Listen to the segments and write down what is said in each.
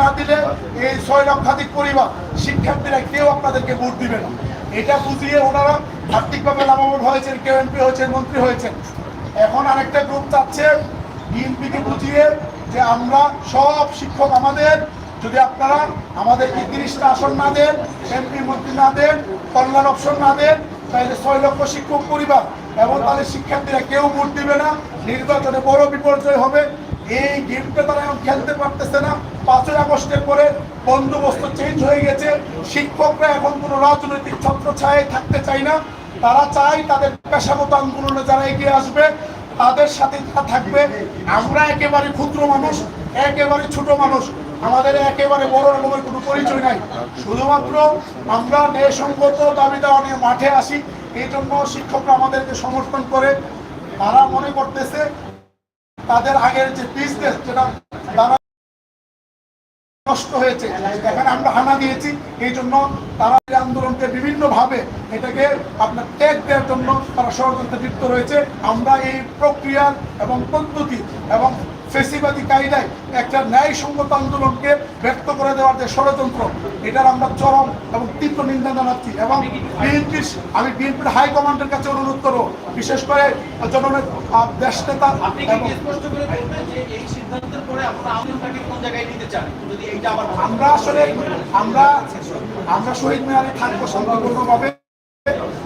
না দিলে এই ছয় লক্ষাধিক পরিবার শিক্ষার্থীরা কেউ আপনাদেরকে ভোট দিবে না। এটা বুঝিয়ে ওনারা আর্থিকভাবে লাভবান হয়েছেন, কেউ এমপি হয়েছেন, মন্ত্রী হয়েছেন। এখন আরেকটা গ্রুপ চাচ্ছে বিএনপিকে বুঝিয়ে যে আমরা সব শিক্ষক আমাদের, যদি আপনারা আমাদেরকে তিরিশটা আসন না দেন এমপি মন্ত্রী না দেন, কল্যাণ অপশন না দেন, তাহলে ছয় লক্ষ শিক্ষক পরিবার এবং তাদের শিক্ষার্থীরা কেউ ভোট দিবে না। নির্বাচনে বড় বিপর্যয় হবে। এই গেমটা তারা এখন খেলতে পারতেছে না। পাঁচই আগস্টের পরে বন্দোবস্ত চেঞ্জ হয়ে গেছে। শিক্ষকরা এখন কোনো রাজনৈতিক ছত্র ছায় থাকতে চায় না। তারা চায় তাদের পেশাগত আন্দোলনে যারা এগিয়ে আসবে, তাদের সাথে তারা থাকবে। আমরা একেবারে ক্ষুদ্র মানুষ, একেবারে ছোট মানুষ। আমাদের একেবারে বড় রকমের কোনো পরিচয় নাই। শুধুমাত্র আমরা ন্যায়সঙ্গত দাবি দেওয়া মাঠে আসি। এই জন্য শিক্ষকরা আমাদেরকে সমর্থন করে। তারা মনে করতেছে, তাদের আগের যে বিজনেস যেটা নষ্ট হয়েছে। এখানে আমরা হানা দিয়েছি। এই জন্য তারা আন্দোলনকে বিভিন্নভাবে এটাকে আপনার ত্যাগ দেওয়ার জন্য তারা ষড়যন্ত্রে যুক্ত রয়েছে। আমরা এই প্রক্রিয়া এবং পদ্ধতি এবং ফেসিবাদী কায়দায় একটা ন্যায়সঙ্গত আন্দোলনকে ব্যক্ত করে দেওয়ার যে ষড়যন্ত্র, এটার আমরা চরম এবং তীব্র জানাচ্ছি এবং বিএনপির আমি বিএনপির হাইকমান্ডের কাছে অনুরোধ করব বিশেষ করে আহ, দেশ নেতা আপনি কি এবং করে এই সিদ্ধান্তের পরে আপনারা আন্দোলনটাকে কোন জায়গায় নিতে চান? যদি এইটা আবার আমরা আসলে আমরা আমরা শহীদ মিনারে থাকব শান্তিপূর্ণভাবে।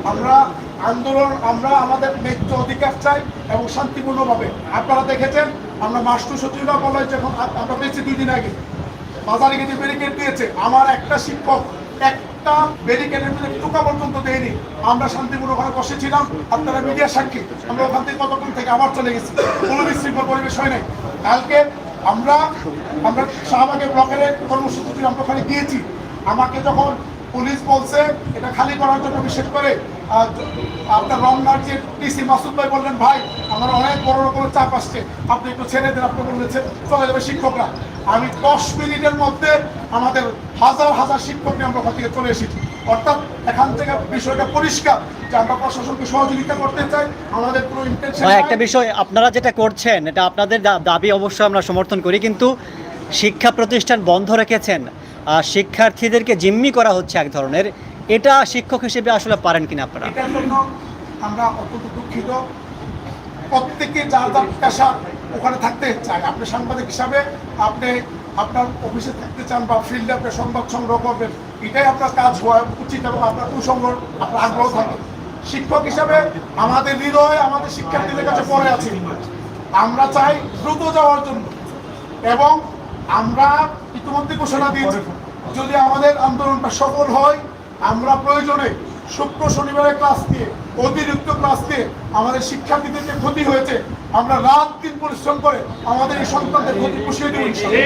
আমরা আন্দোলন আমরা আমাদের ন্যায্য অধিকার চাই এবং শান্তিপূর্ণভাবে। আপনারা দেখেছেন আমরা মাস্টার সচিবালয় যখন আ- আমরা পেয়েছি দুই দিন আগে বাজারে গিয়ে ব্যারিকেড দিয়েছে আমার একটা শিক্ষক একটা ব্যারিকেডের মধ্যে টুকা পর্যন্ত দেয়নি। আমরা শান্তিপূর্ণ ওখানে বসেছিলাম, আপনারা মিডিয়া সাক্ষী। আমরা ওখান থেকে কতক্ষণ থেকে আবার চলে গেছি। কোনো বিশৃঙ্খল পরিবেশ হয় নাই। কালকে আমরা আমরা শাহবাগের ব্লকের কর্মসূচি আমরা ওখানে গিয়েছি। আমাকে যখন পুলিশ বলছে এটা খালি করার জন্য বিশেষ করে আপনার রমনার যে ডিসি মাসুদ ভাই বললেন ভাই আমার অনেক বড় রকমের চাপ আসছে। আপনি একটু ছেড়ে দেন আপনি বলেছেন চলে যাবে শিক্ষকরা। আমি দশ মিনিটের মধ্যে আমাদের হাজার হাজার শিক্ষক নিয়ে আমরা ওখান থেকে চলে এসেছি। অর্থাৎ এখান থেকে বিষয়টা পরিষ্কার যে আমরা প্রশাসনকে সহযোগিতা করতে চাই আমাদের পুরো ইন্টেনশন একটা বিষয় আপনারা যেটা করছেন এটা আপনাদের দাবি অবশ্যই আমরা সমর্থন করি কিন্তু শিক্ষা প্রতিষ্ঠান বন্ধ রেখেছেন। শিক্ষার্থীদেরকে জিম্মি করা হচ্ছে এক ধরনের। এটা শিক্ষক হিসেবে আসলে পারেন কিনা আপনারা? আমরা অত্যন্ত দুঃখিত। প্রত্যেকে যার যার পেশা ওখানে থাকতে চায়। আপনি সাংবাদিক হিসাবে আপনি আপনার অফিসে থাকতে চান বা ফিল্ডে আপনি সংবাদ সংগ্রহ করবেন, এটাই আপনার কাজ হওয়া উচিত এবং আপনার কুসংগ্রহ আপনার আগ্রহ থাকে। শিক্ষক হিসাবে আমাদের হৃদয় আমাদের শিক্ষার্থীদের কাছে পড়ে আছে। আমরা চাই দ্রুত যাওয়ার জন্য। এবং আমরা ইতিমধ্যে ঘোষণা দিয়েছি যদি আমাদের আন্দোলনটা সফল হয় আমরা প্রয়োজনে শুক্র শনিবারের ক্লাস দিয়ে অতিরিক্ত ক্লাস দিয়ে আমাদের শিক্ষার্থীদের যে ক্ষতি হয়েছে আমরা রাত দিন পরিশ্রম করে আমাদের এই সন্তানদের ক্ষতি পুষিয়ে দেবো ইনশাআল্লাহ।